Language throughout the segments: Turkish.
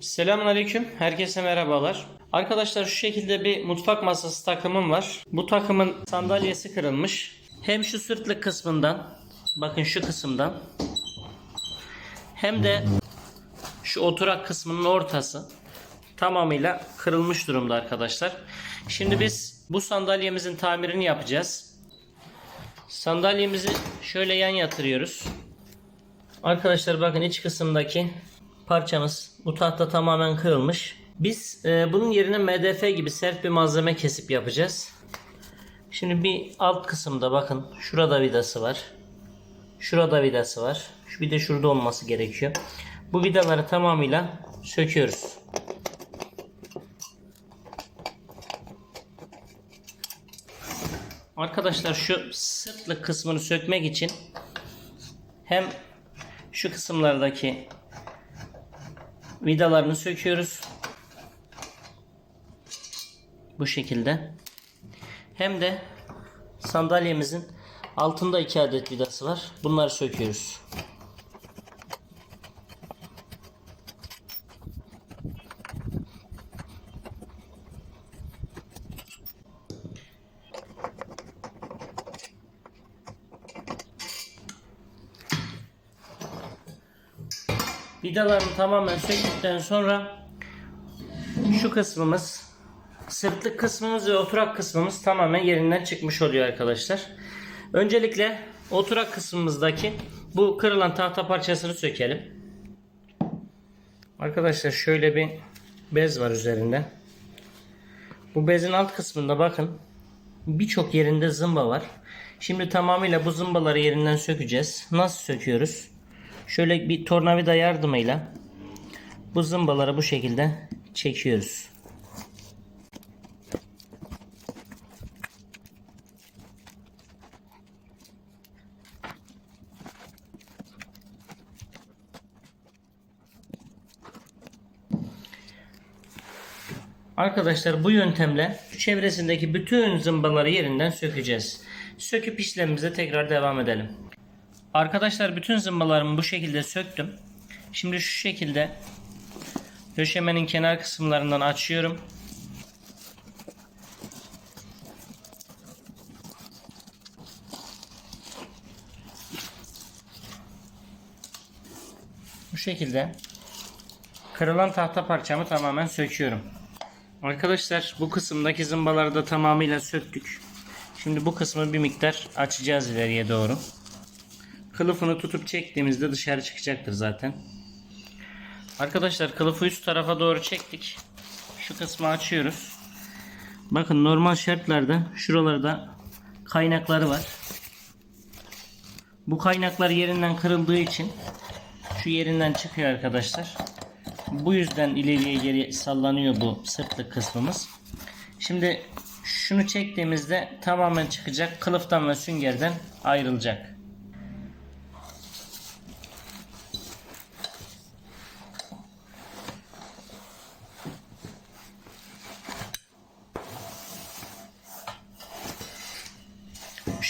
Selamünaleyküm. Herkese merhabalar. Arkadaşlar şu şekilde bir mutfak masası takımım var. Bu takımın sandalyesi kırılmış. Hem şu sırtlık kısmından, bakın şu kısımdan hem de şu oturak kısmının ortası tamamıyla kırılmış durumda arkadaşlar. Şimdi biz bu sandalyemizin tamirini yapacağız. Sandalyemizi şöyle yan yatırıyoruz. Arkadaşlar bakın iç kısımdaki parçamız bu tahta tamamen kırılmış. Biz e, bunun yerine MDF gibi sert bir malzeme kesip yapacağız. Şimdi bir alt kısımda bakın şurada vidası var. Şurada vidası var. Şu bir de şurada olması gerekiyor. Bu vidaları tamamıyla söküyoruz. Arkadaşlar şu sırtlık kısmını sökmek için hem şu kısımlardaki vidalarını söküyoruz. Bu şekilde. Hem de sandalyemizin altında iki adet vidası var. Bunları söküyoruz. Vidalarını tamamen söktükten sonra şu kısmımız sırtlık kısmımız ve oturak kısmımız tamamen yerinden çıkmış oluyor arkadaşlar. Öncelikle oturak kısmımızdaki bu kırılan tahta parçasını sökelim. Arkadaşlar şöyle bir bez var üzerinde. Bu bezin alt kısmında bakın birçok yerinde zımba var. Şimdi tamamıyla bu zımbaları yerinden sökeceğiz. Nasıl söküyoruz? Şöyle bir tornavida yardımıyla bu zımbaları bu şekilde çekiyoruz. Arkadaşlar bu yöntemle çevresindeki bütün zımbaları yerinden sökeceğiz. Söküp işlemimize tekrar devam edelim. Arkadaşlar bütün zımbalarımı bu şekilde söktüm. Şimdi şu şekilde döşemenin kenar kısımlarından açıyorum. Bu şekilde kırılan tahta parçamı tamamen söküyorum. Arkadaşlar bu kısımdaki zımbaları da tamamıyla söktük. Şimdi bu kısmı bir miktar açacağız ileriye doğru. Kılıfını tutup çektiğimizde dışarı çıkacaktır zaten. Arkadaşlar kılıfı üst tarafa doğru çektik. Şu kısmı açıyoruz. Bakın normal şartlarda şuralarda kaynakları var. Bu kaynaklar yerinden kırıldığı için şu yerinden çıkıyor arkadaşlar. Bu yüzden ileriye geri sallanıyor bu sırtlık kısmımız. Şimdi şunu çektiğimizde tamamen çıkacak. Kılıftan ve süngerden ayrılacak.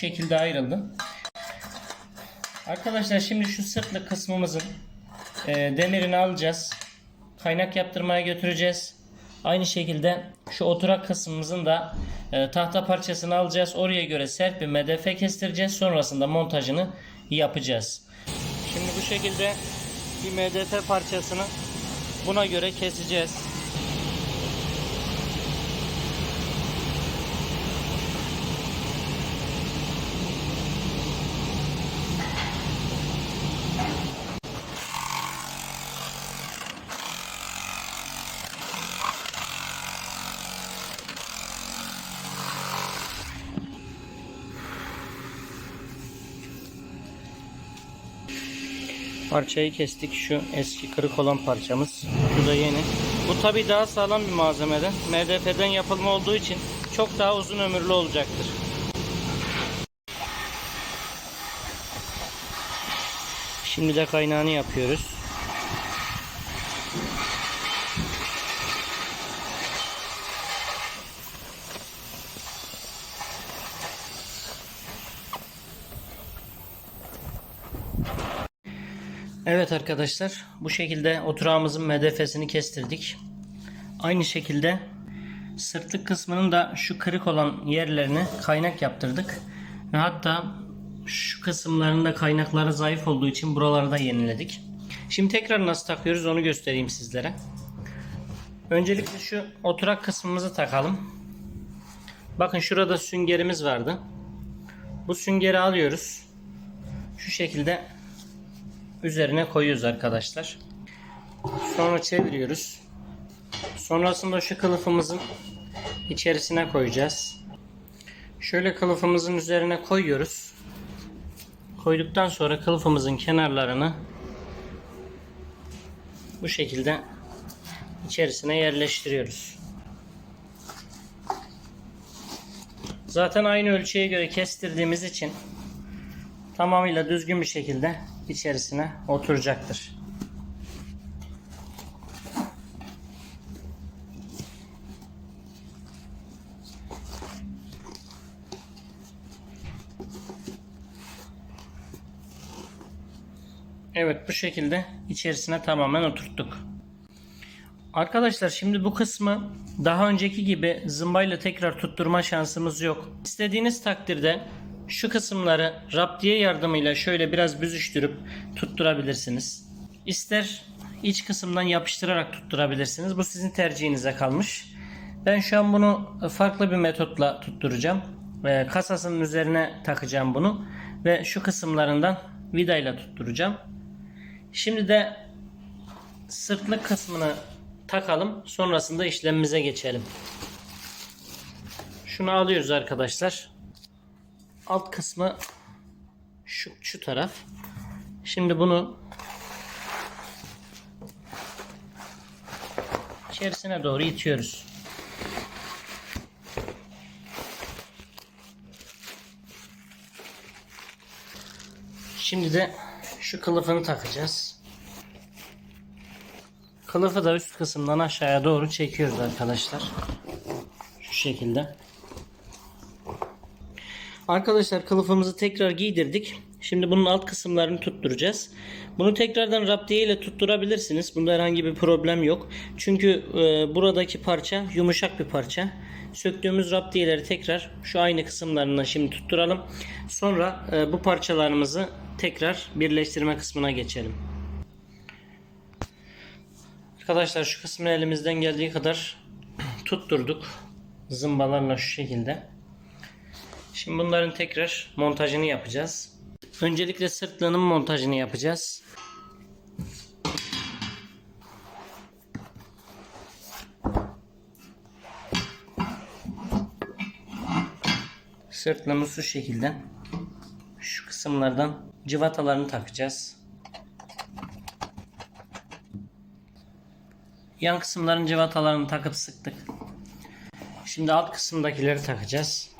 Şekilde ayrıldı. Arkadaşlar şimdi şu sırtlık kısmımızın e, demirini alacağız. Kaynak yaptırmaya götüreceğiz. Aynı şekilde şu oturak kısmımızın da e, tahta parçasını alacağız. Oraya göre sert bir MDF kestireceğiz. Sonrasında montajını yapacağız. Şimdi bu şekilde bir MDF parçasını buna göre keseceğiz. Parçayı kestik. Şu eski kırık olan parçamız. Bu da yeni. Bu tabi daha sağlam bir malzemeden. MDF'den yapılma olduğu için çok daha uzun ömürlü olacaktır. Şimdi de kaynağını yapıyoruz. Evet arkadaşlar bu şekilde oturağımızın medefesini kestirdik. Aynı şekilde sırtlık kısmının da şu kırık olan yerlerini kaynak yaptırdık. Ve hatta şu kısımlarında kaynakları zayıf olduğu için buraları da yeniledik. Şimdi tekrar nasıl takıyoruz onu göstereyim sizlere. Öncelikle şu oturak kısmımızı takalım. Bakın şurada süngerimiz vardı. Bu süngeri alıyoruz. Şu şekilde üzerine koyuyoruz arkadaşlar. Sonra çeviriyoruz. Sonrasında şu kılıfımızın içerisine koyacağız. Şöyle kılıfımızın üzerine koyuyoruz. Koyduktan sonra kılıfımızın kenarlarını bu şekilde içerisine yerleştiriyoruz. Zaten aynı ölçüye göre kestirdiğimiz için tamamıyla düzgün bir şekilde içerisine oturacaktır. Evet bu şekilde içerisine tamamen oturttuk. Arkadaşlar şimdi bu kısmı daha önceki gibi zımbayla tekrar tutturma şansımız yok. İstediğiniz takdirde şu kısımları raptiye yardımıyla şöyle biraz büzüştürüp tutturabilirsiniz. İster iç kısımdan yapıştırarak tutturabilirsiniz. Bu sizin tercihinize kalmış. Ben şu an bunu farklı bir metotla tutturacağım. Ve kasasının üzerine takacağım bunu. Ve şu kısımlarından vidayla tutturacağım. Şimdi de sırtlık kısmını takalım. Sonrasında işlemimize geçelim. Şunu alıyoruz arkadaşlar. Alt kısmı şu, şu taraf. Şimdi bunu içerisine doğru itiyoruz. Şimdi de şu kılıfını takacağız. Kılıfı da üst kısımdan aşağıya doğru çekiyoruz arkadaşlar. Şu şekilde. Arkadaşlar kılıfımızı tekrar giydirdik. Şimdi bunun alt kısımlarını tutturacağız. Bunu tekrardan raptiye ile tutturabilirsiniz. Bunda herhangi bir problem yok. Çünkü e, buradaki parça yumuşak bir parça. Söktüğümüz raptiyeleri tekrar şu aynı kısımlarına şimdi tutturalım. Sonra e, bu parçalarımızı tekrar birleştirme kısmına geçelim. Arkadaşlar şu kısmını elimizden geldiği kadar tutturduk. Zımbalarla şu şekilde. Şimdi bunların tekrar montajını yapacağız. Öncelikle sırtlığının montajını yapacağız. Sırtlığımız şu şekilde. Şu kısımlardan cıvatalarını takacağız. Yan kısımların cıvatalarını takıp sıktık. Şimdi alt kısımdakileri takacağız.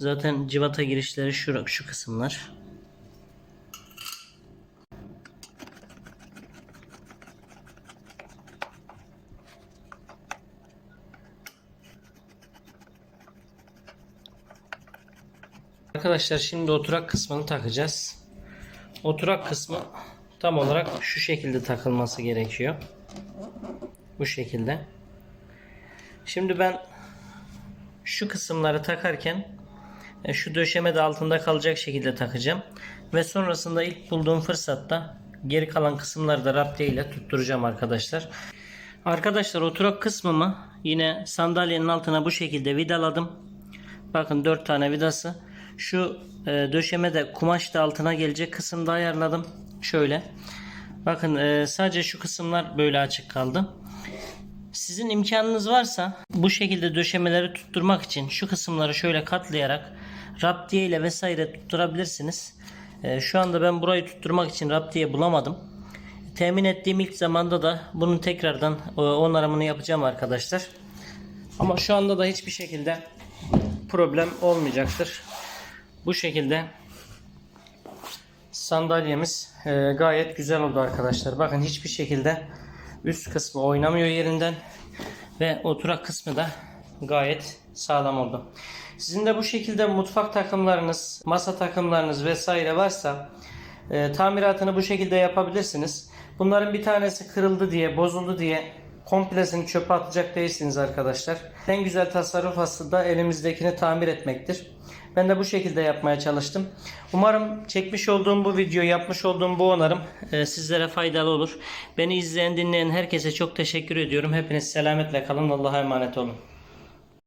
Zaten cıvata girişleri şu, şu kısımlar. Arkadaşlar şimdi oturak kısmını takacağız. Oturak kısmı tam olarak şu şekilde takılması gerekiyor. Bu şekilde. Şimdi ben şu kısımları takarken şu döşeme de altında kalacak şekilde takacağım. Ve sonrasında ilk bulduğum fırsatta geri kalan kısımları da raptiye ile tutturacağım arkadaşlar. Arkadaşlar oturak kısmımı yine sandalyenin altına bu şekilde vidaladım. Bakın 4 tane vidası. Şu e, döşeme de kumaş da altına gelecek kısımda ayarladım. Şöyle. Bakın e, sadece şu kısımlar böyle açık kaldı. Sizin imkanınız varsa bu şekilde döşemeleri tutturmak için şu kısımları şöyle katlayarak raptiye ile vesaire tutturabilirsiniz. Ee, şu anda ben burayı tutturmak için raptiye bulamadım. Temin ettiğim ilk zamanda da bunun tekrardan e, onarımını yapacağım arkadaşlar. Ama şu anda da hiçbir şekilde problem olmayacaktır. Bu şekilde sandalyemiz e, gayet güzel oldu arkadaşlar. Bakın hiçbir şekilde üst kısmı oynamıyor yerinden ve oturak kısmı da gayet sağlam oldu. Sizin de bu şekilde mutfak takımlarınız, masa takımlarınız vesaire varsa E, tamiratını bu şekilde yapabilirsiniz. Bunların bir tanesi kırıldı diye, bozuldu diye komplesini çöpe atacak değilsiniz arkadaşlar. En güzel tasarruf aslında elimizdekini tamir etmektir. Ben de bu şekilde yapmaya çalıştım. Umarım çekmiş olduğum bu video, yapmış olduğum bu onarım e, sizlere faydalı olur. Beni izleyen, dinleyen herkese çok teşekkür ediyorum. Hepiniz selametle kalın. Allah'a emanet olun.